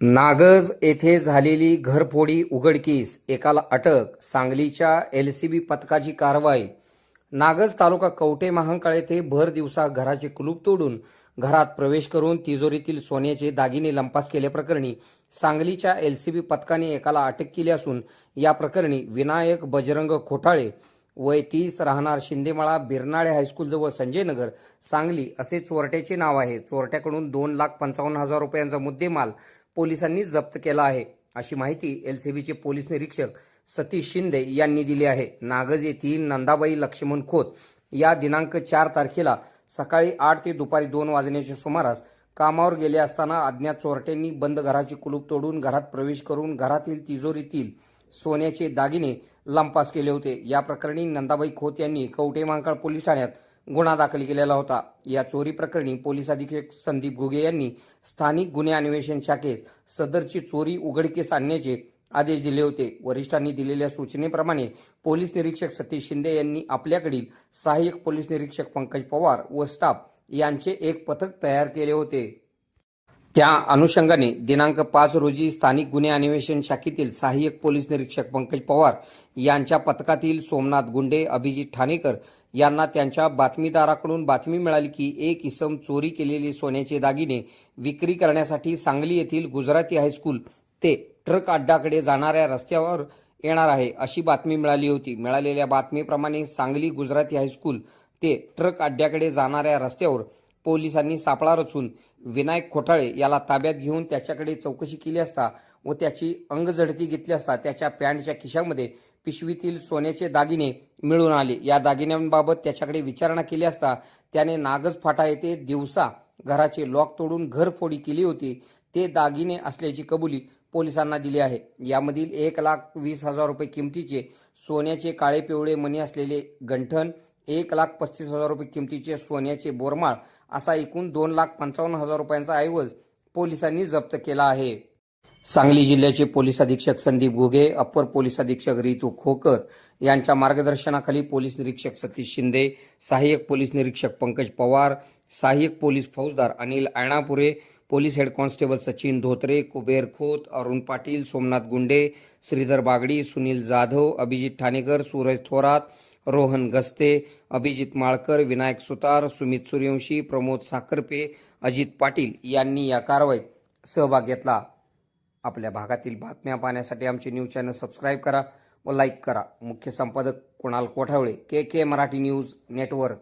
नागज येथे झालेली घरफोडी उघडकीस एकाला अटक सांगलीच्या एल सी बी पथकाची कारवाई. नागज तालुका कवटे महांकाळ येथे भर दिवसा घराचे कुलूप तोडून घरात प्रवेश करून तिजोरीतील सोन्याचे दागिने लंपास केल्याप्रकरणी सांगलीच्या एल सी बी पथकाने एकाला अटक केली असून या प्रकरणी विनायक बजरंग खोटाळे वय तीस राहणार शिंदेमाळा बिरनाळे हायस्कूलजवळ संजय नगर सांगली असे चोरट्याचे नाव आहे. चोरट्याकडून दोन लाख पंचावन्न हजार रुपयांचा मुद्देमाल पोलिसांनी जप्त केला आहे. अशी माहिती एलसीबीचे पोलीस निरीक्षक सतीश शिंदे यांनी दिली आहे. नागज येथील नंदाबाई लक्ष्मण खोत या दिनांक चार तारखेला सकाळी आठ ते दुपारी दोन वाजण्याच्या सुमारास कामावर गेले असताना अज्ञात चोरट्यांनी बंद घराचे कुलूप तोडून घरात प्रवेश करून घरातील तिजोरीतील सोन्याचे दागिने लंपास केले होते. या प्रकरणी नंदाबाई खोत यांनी कवटेमांकाळ पोलीस ठाण्यात गुन्हा दाखल केलेला होता. या चोरी प्रकरणी पोलीस अधीक्षक संदीप घुगे यांनी स्थानिक गुन्हे अन्वेषण शाखेत सदरची चोरी उघडकीस आणण्याचे आदेश दिले होते. वरिष्ठांनी दिलेल्या सूचनेप्रमाणे पोलीस निरीक्षक सतीश शिंदे यांनी आपल्याकडील सहाय्यक पोलीस निरीक्षक पंकज पवार व स्टाफ यांचे एक पथक तयार केले होते. त्या अनुषंगाने दिनांक पाच रोजी स्थानिक गुन्हे अन्वेषण शाखेतील सहाय्यक पोलीस निरीक्षक पंकज पवार यांच्या पथकातील सोमनाथ गुंडे अभिजित ठाणेकर यांना त्यांच्या बातमीदाराकडून बातमी मिळाली की एक इसम चोरी केलेले सोन्याचे दागिने विक्री करण्यासाठी सांगली येथील गुजराती हायस्कूल ते ट्रक अड्डाकडे जाणाऱ्या रस्त्यावर येणार आहे अशी बातमी मिळाली होती. मिळालेल्या बातमीप्रमाणे सांगली गुजराती हायस्कूल ते ट्रक अड्ड्याकडे जाणाऱ्या रस्त्यावर पोलिसांनी सापळा रचून विनायक खोटाळे याला ताब्यात घेऊन त्याच्याकडे चौकशी केली असता व त्याची अंगझडती घेतली असता त्याच्या पॅन्टच्या खिशामध्ये पिशवीतील सोन्याचे दागिने मिळून आले. या दागिन्यांबाबत त्याच्याकडे विचारणा केली असता त्याने नागज फाटा येथे दिवसा घराचे लॉक तोडून घरफोडी केली होती. ते दागिने असल्याची कबुली पोलिसांना दिली आहे. यामधील एक लाख वीस हजार रुपये किमतीचे सोन्याचे काळे पिवळे मणी असलेले गंठण एक लाख पस्तीस हजार रुपये किमतीचे सोन्याचे बोरमाळ असा एकूण दोन लाख पंचावन्न हजार रुपयांचा ऐवज पोलिसांनी जप्त केला आहे. सांगली जिल्ह्याचे पोलीस अधीक्षक संदीप घुगे अप्पर पोलीस अधीक्षक रितू खोकर यांच्या मार्गदर्शनाखाली पोलीस निरीक्षक सतीश शिंदे सहाय्यक पोलीस निरीक्षक पंकज पवार सहाय्यक पोलीस फौजदार Anil Aynapure police head constable Sachin Dhotre Kuber Khot Arun Patil Somnath Gunde Shridhar Bagdi Sunil Jadhav Abhijit Thanekar Suraj Thorat Rohan Gaste Abhijit Malkar Vinayak Sutar Sumit Suryavanshi Pramod Sakharpe Ajit Patil यांनी या कारवाईत सहभाग घेतला. आपल्या भागातील बातम्या पाहण्यासाठी आमचे न्यूज चॅनल सबस्क्राईब करा व लाईक करा. मुख्य संपादक Kunal Kothawale K K Marathi news network.